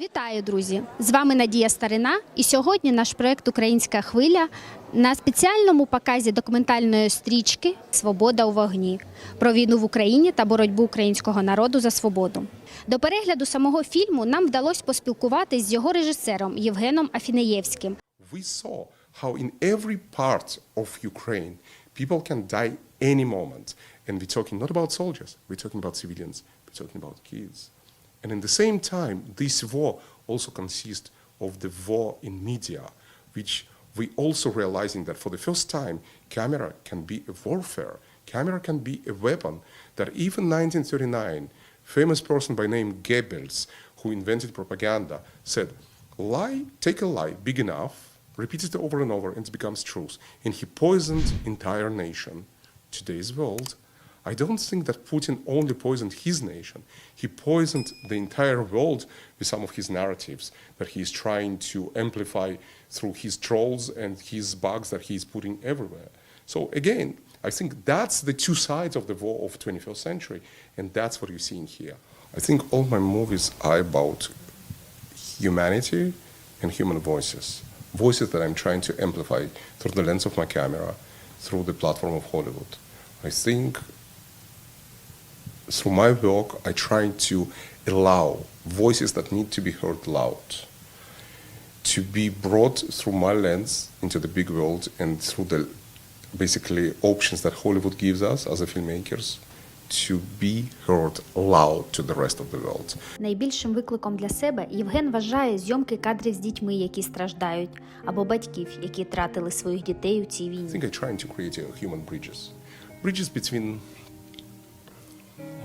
Вітаю, друзі! З вами Надія Старина. І сьогодні наш проект Українська хвиля на спеціальному показі документальної стрічки Свобода у вогні про війну в Україні та боротьбу українського народу за свободу. До перегляду самого фільму нам вдалося поспілкуватись з його режисером Євгеном Афінеєвським. we saw how in every part of Ukraine people can die any moment. And we're talking not about soldiers, we're talking about civilians, we're talking about kids. And in the same time, this war also consists of the war in media, which we also realizing that for the first time, camera can be a warfare. Camera can be a weapon that even 1939, famous person by name Goebbels, who invented propaganda, said, lie, take a lie big enough, repeat it over and over, and it becomes truth. And he poisoned entire nation. Today's world, I don't think that Putin only poisoned his nation. He poisoned the entire world with some of his narratives that he is trying to amplify through his trolls and his bugs that he is putting everywhere. So again, I think that's the two sides of the war of 21st century, and that's what you're seeing here. I think all my movies are about humanity and human voices. Voices that I'm trying to amplify through the lens of my camera, through the platform of Hollywood. I think through my work, I try to allow voices that need to be heard loud to be brought through my lens into the big world and through the basically options that Hollywood gives us as a filmmakers to be heard loud to the rest of the world. Найбільшим викликом для себе Євген вважає зйомки кадрів з дітьми, які страждають, або батьків, які тратили своїх дітей у цій I війні. think I'm trying to create uh, human bridges. Bridges between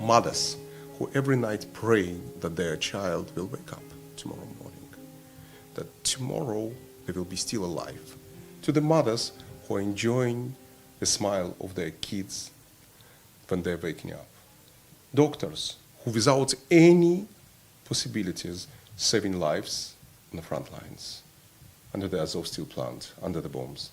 mothers who every night pray that their child will wake up tomorrow morning, that tomorrow they will be still alive, to the mothers who are enjoying the smile of their kids when they're waking up, doctors who, without any possibilities, saving lives on the front lines, under the Azov steel plant, under the bombs.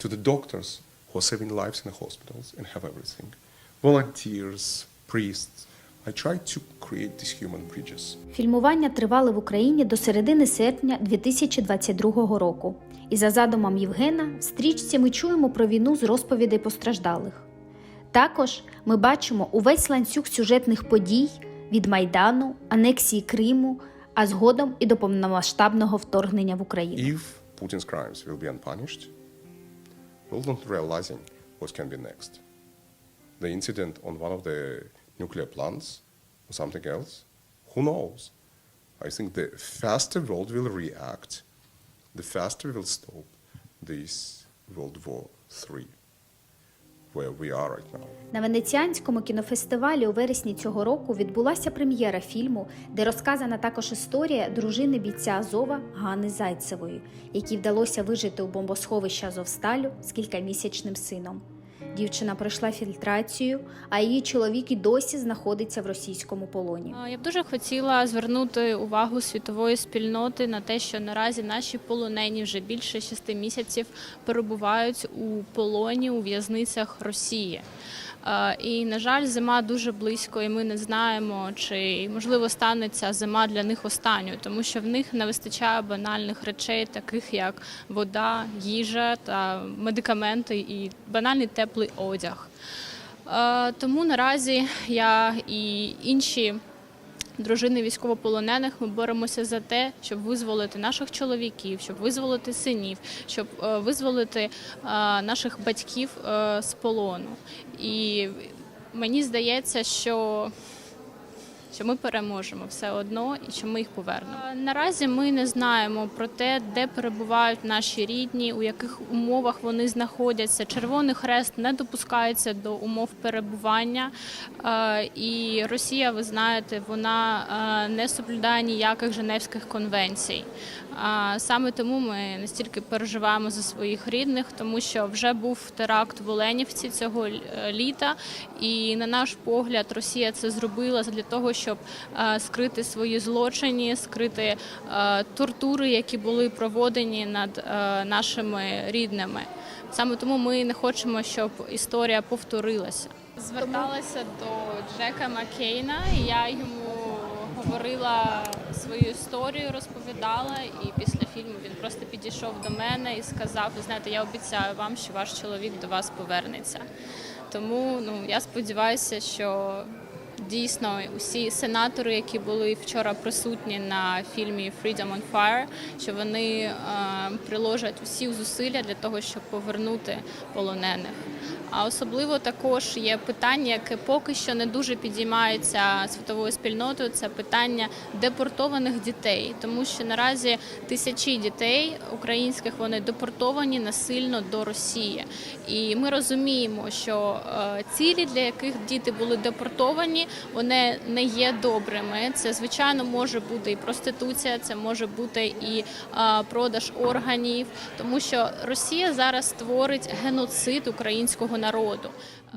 To the doctors who are saving lives in the hospitals and have everything, volunteers, priests. I try to create these human bridges. Фільмування тривали в Україні до середини серпня 2022 року. І за задумом Євгена, в стрічці ми чуємо про війну з розповідей постраждалих. Також ми бачимо увесь ланцюг сюжетних подій від Майдану, анексії Криму, а згодом і до повномасштабного вторгнення в Україну. If Putin's crimes will be unpunished, we're not realizing what can be next. The incident on one of the nuclear plants or something else, who knows? I think the faster world will react, the faster will stop this World War III, where we are right now. На Венеціанському кінофестивалі у вересні цього року відбулася прем'єра фільму, де розказана також історія дружини бійця Азова Гани Зайцевої, якій вдалося вижити у бомбосховищі Азовсталю з кількамісячним сином. Дівчина пройшла фільтрацію, а її чоловік і досі знаходиться в російському полоні. Я б дуже хотіла звернути увагу світової спільноти на те, що наразі наші полонені вже більше шести місяців перебувають у полоні у в'язницях Росії. І, на жаль, зима дуже близько, і ми не знаємо, чи можливо станеться зима для них останньою, тому що в них не вистачає банальних речей, таких як вода, їжа та медикаменти і банальний теплий одяг. Е, Тому наразі я і інші дружини військовополонених ми боремося за те, щоб визволити наших чоловіків, щоб визволити синів, щоб е, визволити е, наших батьків з полону. І мені здається, що що ми переможемо все одно і що ми їх повернемо. Наразі ми не знаємо про те, де перебувають наші рідні, у яких умовах вони знаходяться. Червоний хрест не допускається до умов перебування, і Росія, ви знаєте, вона не соблюдає ніяких Женевських конвенцій. Саме тому ми настільки переживаємо за своїх рідних, тому що вже був теракт в Оленівці цього е, літа, і на наш погляд, Росія це зробила для того, щоб е, скрити свої злочини, скрити е, тортури, які були проводені над е, нашими рідними. Саме тому ми не хочемо, щоб історія повторилася. Зверталася до Джека Маккейна, я йому говорила свою історію, розповідала, і після фільму він просто підійшов до мене і сказав: ви знаєте, я обіцяю вам, що ваш чоловік до вас повернеться. Тому ну я сподіваюся, що дійсно усі сенатори, які були вчора присутні на фільмі Freedom on Fire, що вони е, приложать усі зусилля для того, щоб повернути полонених. А особливо також є питання, яке поки що не дуже підіймається світовою спільнотою. Це питання депортованих дітей, тому що наразі тисячі дітей українських вони депортовані насильно до Росії. І ми розуміємо, що е, цілі, для яких діти були депортовані, вони не є добрими. Це звичайно може бути і проституція, це може бути і е, продаж органів, тому що Росія зараз створить геноцид українського народу.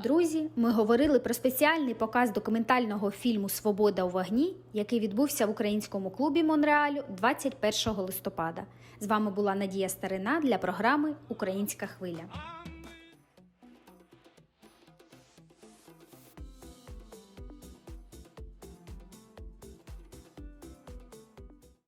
Друзі, ми говорили про спеціальний показ документального фільму Свобода у вогні, який відбувся в українському клубі Монреалю 21 листопада. З вами була Надія Старина для програми Українська хвиля.